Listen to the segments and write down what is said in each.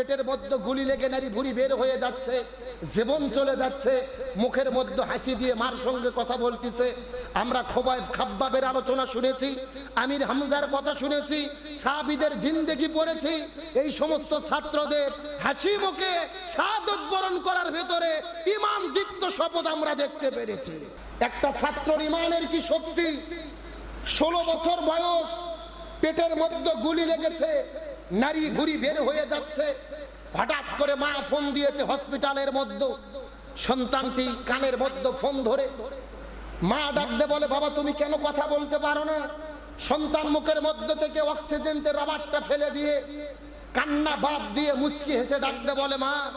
পেটের মধ্যে গুলি লেগে নারী ভুড়ি বের হয়ে যাচ্ছে, জীবন চলে যাচ্ছে, মুখের মধ্যে হাসি দিয়ে মার সঙ্গে কথা বলতেছে। আমরা খোবায় খাব্বাবের আলোচনা শুনেছি, আমির হামজার কথা শুনেছি, সাহাবিদের জিন্দেগি পড়েছি। এই সমস্ত ছাত্রদের হাসি মুখে শাহাদত বরণ করার ভেতরে ইমান দীপ্ত শপথ আমরা দেখতে পেরেছি। একটা ছাত্রর ইমানের কি শক্তি? ষোলো বছর বয়স, পেটের মধ্যে গুলি লেগেছে নারী ঘুরি বের হয়ে যাচ্ছে। হঠাৎ করে মা ফোন দিয়েছে হসপিটালের মধ্যে। সন্তানটি কানের মধ্যে ফোন ধরে। মা ডাকতে বলে, বাবা, তুমি কেন কথা বলতে পারো না? সন্তান মুখের মধ্যে থেকে অক্সিজেনের রাবারটা ফেলে দিয়ে কান্না বাদ দিয়ে মুচকি হেসে ডাকতে বলে, মা,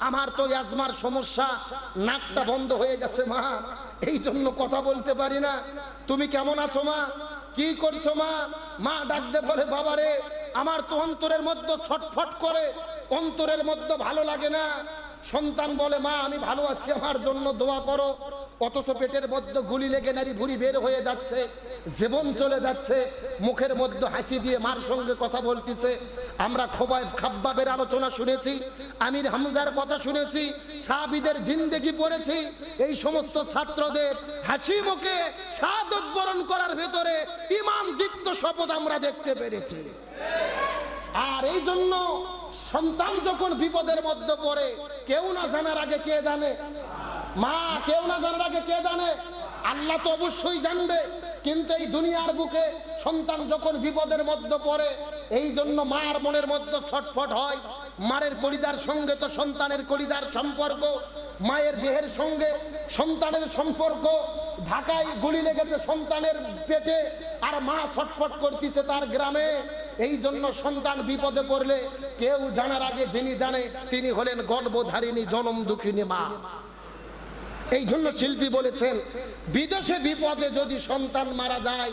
আমার তো অ্যাজমার সমস্যা। নাকটা বন্ধ হয়ে গেছে, মা। এই জন্য কথা বলতে পারি না। তুমি কেমন আছো, মা? কি করছ মা? মা ডাকতে বলে, বাবারে, আমার তো অন্তরের মধ্যে ছটফট করে, অন্তরের মধ্যে ভালো লাগে না। সন্তান বলে, মা, আমি ভালো আছি, আমার জন্য দোয়া করো। অথচ পেটের মধ্যে গুলি লেগে নারী ভুড়ি বের হয়ে যাচ্ছে, জীবন চলে যাচ্ছে, মুখের মধ্যে হাসি দিয়ে মার সঙ্গে কথা বলতেছে। আমরা খোবায় খাব্বাবের আলোচনা শুনেছি, আমির হামজার কথা শুনেছি, সাহাবিদের জিন্দেগি পড়েছি। এই সমস্ত ছাত্রদের হাসি মুখে শাহাদত বরণ করার ভেতরে ইমান দীপ্ত শপথ আমরা দেখতে পেরেছি। আর এই জন্য সন্তান যখন বিপদের মধ্যে পড়ে, কেউ না জানার আগে কে জানে? মা, কেউ না জানার আগে কে জানে? আল্লাহ তো অবশ্যই জানবে, কিন্তু এই দুনিয়ার বুকে সন্তান যখন বিপদের মধ্যে পড়ে, এই জন্য মার মনের মধ্যে ছটফট হয়। মারের কলিজার সঙ্গে তো সন্তানের কলিজার সম্পর্ক মায়ের দেহের সঙ্গে সন্তানের সম্পর্ক, ঢাকায় গুলি লেগেছে সন্তানের পেটে, আর মা ছটফট করতেছে তার গ্রামে। এই জন্য সন্তান বিপদে পড়লে কেউ জানার আগে যিনি জানে, তিনি হলেন গর্ভধারিণী, জনম দুঃখিনী মা। এই জন্য শিল্পী বলেছেন, বিদেশে বিপদে যদি সন্তান মারা যায়,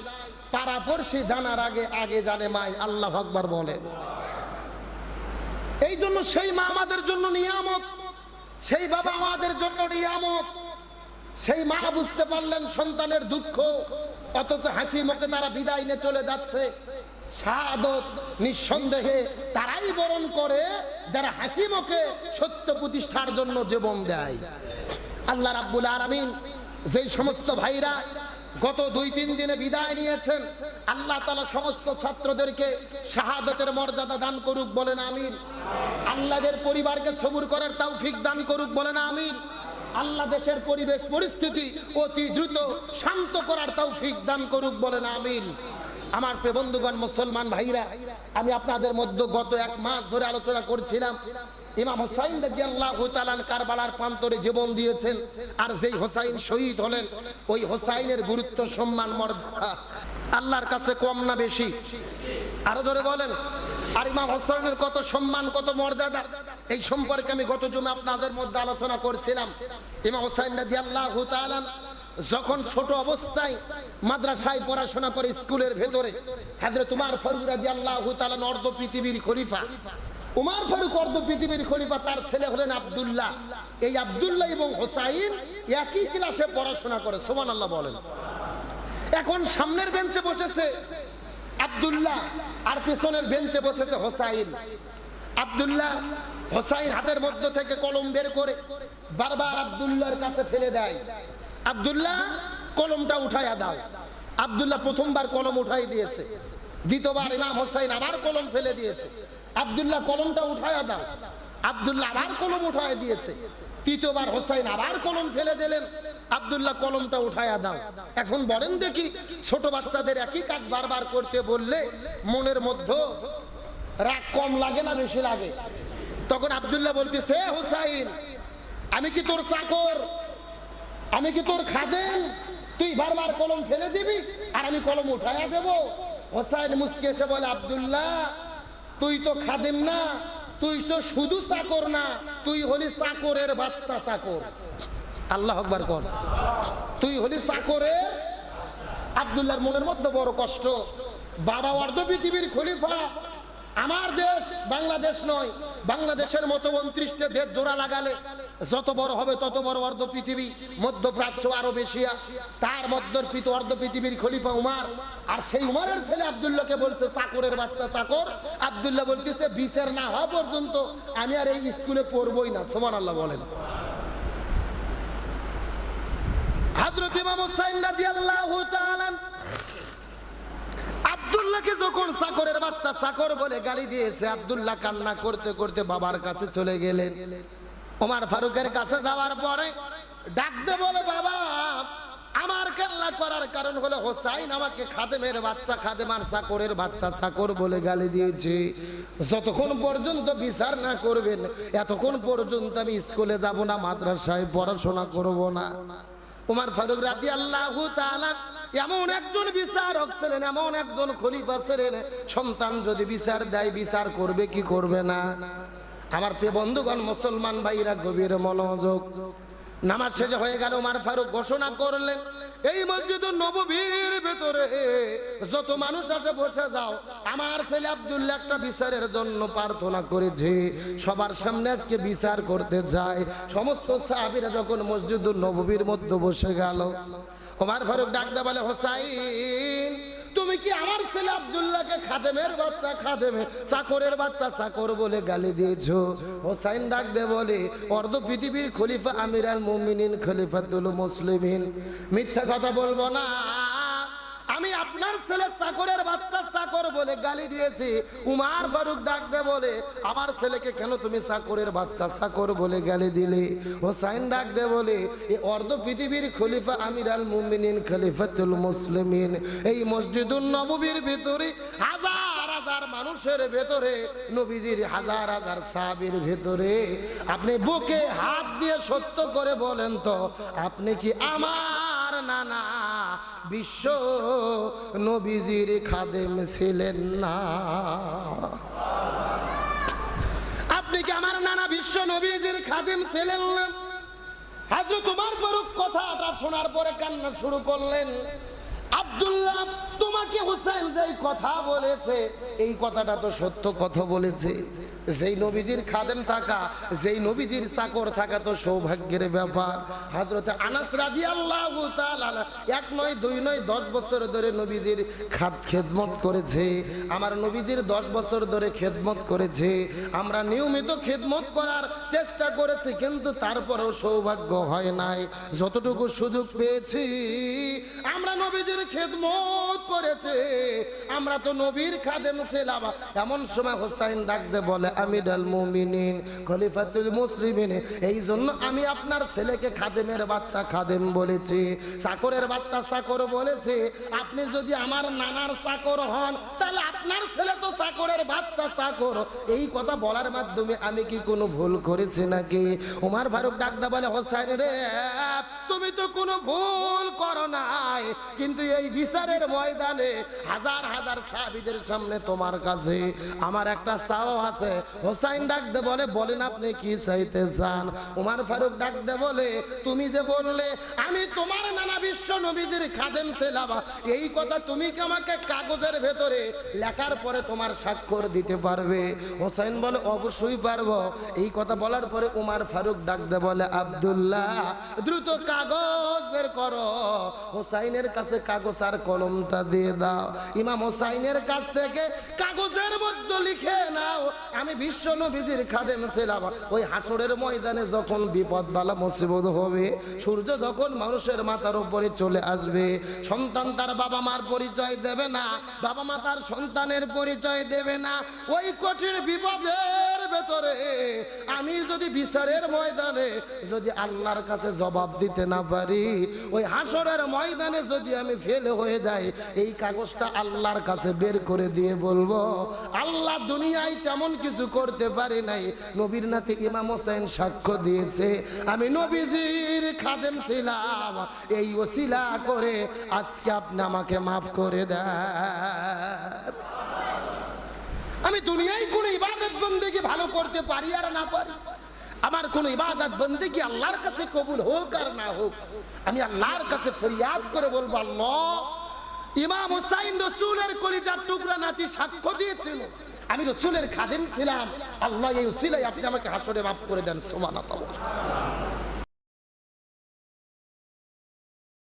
পাড়াপড়শি জানার আগে আগে জানে মাই, আল্লাহ আকবার বলেন। এই জন্য সেই মা আমাদের জন্য নিয়ামত। সেই বাবা আমাদের জন্য নিয়ামত। সেই মা বুঝতে পারলেন সন্তানের দুঃখ, অথচ হাসি মুখে তারা বিদায় নিয়ে চলে যাচ্ছে। নিঃসন্দেহে তারাই বরণ করে যারা হাসি মুখে সত্য প্রতিষ্ঠার জন্য জীবন দেয়। আল্লাহ রাব্বুল আরামিন যেই সমস্ত ভাইরা গত দুই, তিন দিনে বিদায় নিয়েছেন। আল্লাহ তালা সমস্ত ছাত্রদেরকে শাহাদতের মর্যাদা দান করুক বলেন আমিন। আল্লাহদের পরিবারকে সবুর করার তৌফিক দান করুক বলেন আমিন। আল্লাহ দেশের পরিবেশ, পরিস্থিতি অতি দ্রুত শান্ত করার তৌফিক দান করুক বলেন আমিন। আমার প্রিয় বন্ধুগণ, মুসলমান ভাইরা, আমি আপনাদের মধ্যে গত এক মাস ধরে আলোচনা করছিলাম। ইমাম হোসাইন রাদিয়াল্লাহু তাআলা কারবালার প্রান্তরে জীবন দিয়েছেন, আর যেই হোসাইন শহীদ হলেন, ওই হোসাইনের গুরুত্ব, সম্মান, মর্যাদা আল্লাহর কাছে কম না বেশি। আরও জোরে বলেন, আর ইমাম হোসাইনের কত সম্মান, কত মর্যাদা, এই সম্পর্কে আমি গত জমে আপনাদের মধ্যে আলোচনা করছিলাম। ইমাম হোসাইন রাদিয়াল্লাহু তাআলা যখন ছোট অবস্থায় মাদ্রাসায় পড়াশোনা করে স্কুলের ভেতরে হাজরত উমার ফারুক রাদিয়াল্লাহু তাআলা অর্ধ পৃথিবীর খলিফা উমার ফারুক অর্ধ পৃথিবীর খলিফা, তার ছেলে হলেন আব্দুল্লাহ। এই আব্দুল্লাহ এবং হোসাইন একই ক্লাসে পড়াশোনা করে সোমান আল্লাহ বলেন। এখন সামনের বেঞ্চে বসেছে আব্দুল্লাহ, আর পেছনের বেঞ্চে বসেছে হোসাইন। আব্দুল্লাহ হোসাইন হাতের মধ্য থেকে কলম বের করে বারবার আব্দুল্লাহর কাছে ফেলে দেয়। আব্দুল্লাহ, কলমটা উঠাইয়া দাও। আব্দুল্লাহ প্রথমবার কলম উঠাই দিয়েছে। দ্বিতীয়বার ইমাম হোসাইন আবার কলম ফেলে দিয়েছে। আব্দুল্লাহ কলমটা উঠাইয়া দাও। আব্দুল্লাহ আবার কলম উঠায় দিয়েছে। তৃতীয়বার হোসাইন আবার কলম ফেলে দিলেন। আব্দুল্লাহ কলমটা উঠাইয়া দাও। এখন বলেন দেখি, ছোট বাচ্চাদের একই কাজ বারবার করতে বললে মনের মধ্যে রাগ কম লাগে না বেশি লাগে? তখন আব্দুল্লাহ বলতেছে, "এ হোসাইন, আমি কি তোর চাকর? আমি কি তোর খাদেন তুই বারবার কলম ফেলে দিবি আর আমি কলম উঠাইয়া দেব? হোসাইন মুসকে এসে বলে, আব্দুল্লাহ তুই তো খাদেম না, তুই তো শুধু চাকর না, তুই হলি চাকরের বাচ্চা চাকর। আল্লাহ একবার কর। তুই হলি চাকরে আবদুল্লাহর মনের মধ্যে বড় কষ্ট। বাবা অর্ধ পৃথিবীর খলিফা আমার দেশ বাংলাদেশ নয়, বাংলাদেশের মতো উনত্রিশটা দেশ জোড়া লাগালে যত বড় হবে তত বড় অর্ধ পৃথিবী, মধ্যপ্রাচ্য আরও এশিয়া, তার মধ্যর্পিত অর্ধ পৃথিবীর খলিফা উমার। আর সেই উমারের ছেলে আবদুল্লাহকে বলছে, চাকরের বাচ্চা চাকর। আবদুল্লাহ বলতেছে, বিচার না হওয়া পর্যন্ত আমি আর এই স্কুলে পড়বই না। সোমান আল্লাহ বলেন। হযরত ইমাম হুসাইন রাদিয়াল্লাহু তাআলা আব্দুল্লাহকে যখন চাকরের বাচ্চা চাকর বলে গালি দিয়েছে, আব্দুল্লাহ কান্না করতে করতে বাবার কাছে চলে গেলেন। ওমার ফারুকের কাছে যাওয়ার পরে ডাকতে বলে, বাবা, আমার কান্না করার কারণ হলো হোসাইন আমাকে খাদেমের বাচ্চা, খাদেমার চাকরের বাচ্চা চাকর বলে গালি দিয়েছে। যতক্ষণ পর্যন্ত বিচার না করবেন, এতক্ষণ পর্যন্ত আমি স্কুলে যাব না, মাদ্রাসায় পড়াশোনা করব না। উমার ফারুক রাতি আল্লাহ এমন একজন বিচারক ছিলেন, এমন একজন খলিফা ছিলেন, সন্তান যদি বিচার দেয়, বিচার করবে কি করবে না? আমার প্রিয় বন্ধুগণ, মুসলমান ভাইরা, গভীর মনোযোগ। নামাজ শেষে হয়ে গেল উমার ফারুক ঘোষণা করলেন, এই মসজিদ নববীর ভেতরে যত মানুষ আছে, বসে যাও। আমার ছেলে আব্দুল্লাহ একটা বিচারের জন্য প্রার্থনা করেছে। সবার সামনে আজকে বিচার করতে যায়। সমস্ত সাহাবীরা যখন মসজিদ নববীর মধ্যে বসে গেল ওমার ফারুক ডাকতে বলে, হোসাইন, তুমি কি আমার ছেলে আব্দুল্লাহকে খাদেমের বাচ্চা, খাদেমে চাকরের বাচ্চা, চাকর বলে গালি দিয়েছ? হোসাইন ডাক দে বলে, অর্ধ পৃথিবীর খলিফা আমির আল মুমিনিন, খলিফাতুল মুসলিমিন, মিথ্যা কথা বলব না। আমি আপনার ছেলে চাকরের বাচ্চা চাকর বলে গালি দিয়েছি। উমার ফারুক ডাক দে বলে, আমার ছেলেকে কেন তুমি চাকরের বাচ্চা চাকর বলে গালি দিলে? হোসাইন ডাক দে বলে এই অর্ধ পৃথিবীর খলিফা আমির আল মুমিনিন, খলিফাতুল মুসলিমিন। এই মসজিদুল নববীর ভিতরে, হাজার হাজার মানুষের ভেতরে, নবীজির হাজার হাজার ভেতরে। আপনি বুকে হাত দিয়ে সত্য করে বলেন তো, আপনি কি আমার নানা বিশ্ব নবীজির খাদেম ছিলেন না। আপনি কি আমার নানা বিশ্ব নবীজির খাদেম ছিলেন না? হাজরত তোমার পরুক কথাটা শোনার পরে কান্না শুরু করলেন। আব্দুল্লাহ তোমাকে হুসাইন যেই কথা বলেছে, এই কথাটা তো সত্য কথা বলেছে। যেই নবীজির খাদেম থাকা, যেই নবীজির চাকর থাকা তো সৌভাগ্যের ব্যাপার। হযরতে আনাস রাদিয়াল্লাহু তাআলা এক নয়, দুই নয়, দশ বছর ধরে নবীজির খাদ খেদমত করেছে। আমার নবীজির দশ বছর ধরে খেদমত করেছে। আমরা নিয়মিত খেদমত করার চেষ্টা করেছি, কিন্তু তারপরেও সৌভাগ্য হয় নাই। যতটুকু সুযোগ পেয়েছি, আমরা নবীজির খেদমত করেছে। আমরা তো নবীর খাদেম ছিলাম। এমন সময় হোসাইন ডাকতে বলে আমি ডাল মুমিনিন, খলিফাতুল মুসলিমিন এই জন্য আমি আপনার ছেলেকে খাদেমের বাচ্চা খাদেম বলেছি। চাকরের বাচ্চা চাকর বলেছে। আপনি যদি আমার নানার চাকর হন, তাহলে আপনার ছেলে তো চাকরের বাচ্চা চাকর। এই কথা বলার মাধ্যমে আমি কি কোনো ভুল করেছি নাকি? উমার ফারুক ডাকদা বলে, হোসাইন রে, তুমি তো কোনো ভুল করো নাই। কিন্তু এই বিচারের ময়দানে হাজার হাজার সাহাবীদের সামনে তোমার কাছে। আমার একটা চাও আছে। হোসাইন ডাকতে বলে, বলেন আপনি কি চাইতে চান? উমার ফারুক ডাকতে বলে, তুমি যে বললে, আমি তোমার নানা বিশ্ব নবীজির খাদেম ছিলাম এই কথা তুমি কি আমাকে কাগজের ভেতরে লেখার পরে তোমার স্বাক্ষর দিতে পারবে? হোসাইন বলে, অবশ্যই পারব। এই কথা বলার পরে উমার ফারুক ডাকতে বলে, আব্দুল্লাহ, দ্রুত কাগজ বের করো। হোসাইনের কাছে কাগজ আর কলমটা দিয়ে দাও। ইমাম হোসাইনের কাছ থেকে কাগজের মধ্যে লিখে নাও। আমি বিশ্ব নবীজির খাদেম ছিলাম। ওই হাসরের ময়দানে যখন বিপদ বালা মুসিবত হবে, সূর্য যখন মানুষের মাথার উপরে চলে আসবে, সন্তান তার বাবা মার পরিচয় দেবে না, বাবা মা তার সন্তানের পরিচয় দেবে না, ওই কঠিন বিপদের ভেতরে। আমি যদি বিচারের ময়দানে যদি আল্লাহর কাছে জবাব দিতে না পারি, ওই হাসরের ময়দানে যদি আমি ফেলে হয়ে যাই, এই কাগজটা আল্লাহর কাছে বের করে দিয়ে বলব, আল্লাহ দুনিয়ায় তেমন কিছু করতে পারে নাই। নবীর নাথে ইমাম হোসেন সাক্ষ্য দিয়েছে, আমি নবীজির খাদেম ছিলাম। এই ওসিলা করে আজকে আপনি আমাকে মাফ করে দেন। আমি দুনিয়ায় কোন ইবাদত বন্দেগি ভালো করতে পারি আর না পারি। আমার কোন ইবাদত বন্দেগি আল্লাহর কাছে কবুল হোক আর না হোক, আমি আল্লাহর কাছে ফরিয়াদ করে বলব, আল্লাহ, ইমাম হুসাইন রসুলের কলিজার টুকরা নাতি সাক্ষ্য দিয়েছিল। আমি রসুলের খাদেম ছিলাম। আল্লাহ, এই উসিলাই আপনি আমাকে হাসরে মাফ করে দেন সোমান